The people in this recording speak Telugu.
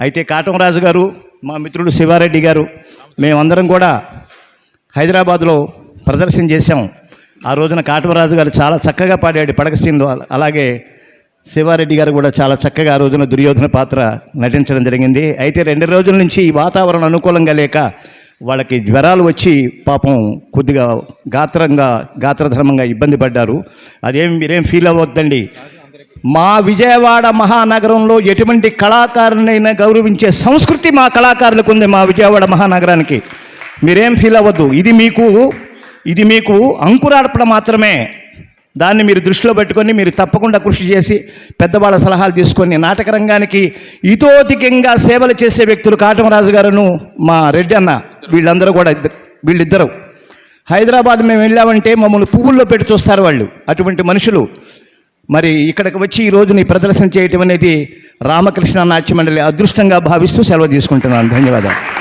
అయితే కాటమరాజు గారు మా మిత్రుడు శివారెడ్డి గారు మేమందరం కూడా హైదరాబాద్లో ప్రదర్శన చేశాం. ఆ రోజున కాటమరాజు గారు చాలా చక్కగా పాడాడు పడక సీన్లో. అలాగే శివారెడ్డి గారు కూడా చాలా చక్కగా ఆ రోజున దుర్యోధన పాత్ర నటించడం జరిగింది. అయితే రెండు రోజుల నుంచి ఈ వాతావరణం అనుకూలంగా లేక వాళ్ళకి జ్వరాలు వచ్చి పాపం కొద్దిగా గాత్రంగా గాత్రధర్మంగా ఇబ్బంది పడ్డారు. అదేం మీరేం ఫీల్ అవ్వద్దండి. మా విజయవాడ మహానగరంలో ఎటువంటి కళాకారునైనా గౌరవించే సంస్కృతి మా కళాకారులకు ఉంది మా విజయవాడ మహానగరానికి. మీరేం ఫీల్ అవ్వద్దు. ఇది మీకు ఇది మీకు అంకురార్పణ మాత్రమే. దాన్ని మీరు దృష్టిలో పెట్టుకొని మీరు తప్పకుండా కృషి చేసి పెద్దవాళ్ళ సలహాలు తీసుకొని నాటక రంగానికి ఇతోధికంగా సేవలు చేసే వ్యక్తులు కాటమరాజు గారును మా రెడ్డి అన్న వీళ్ళందరూ కూడా ఇద్దరు వీళ్ళిద్దరు. హైదరాబాద్ మేము వెళ్ళామంటే మమ్మల్ని పువ్వుల్లో పెట్టి చూస్తారు వాళ్ళు. అటువంటి మనుషులు. మరి ఇక్కడికి వచ్చి ఈ రోజుని ప్రదర్శన చేయటం అనేది రామకృష్ణ నాట్య మండలి అదృష్టంగా భావిస్తూ సెలవు తీసుకుంటున్నాను. ధన్యవాదాలు.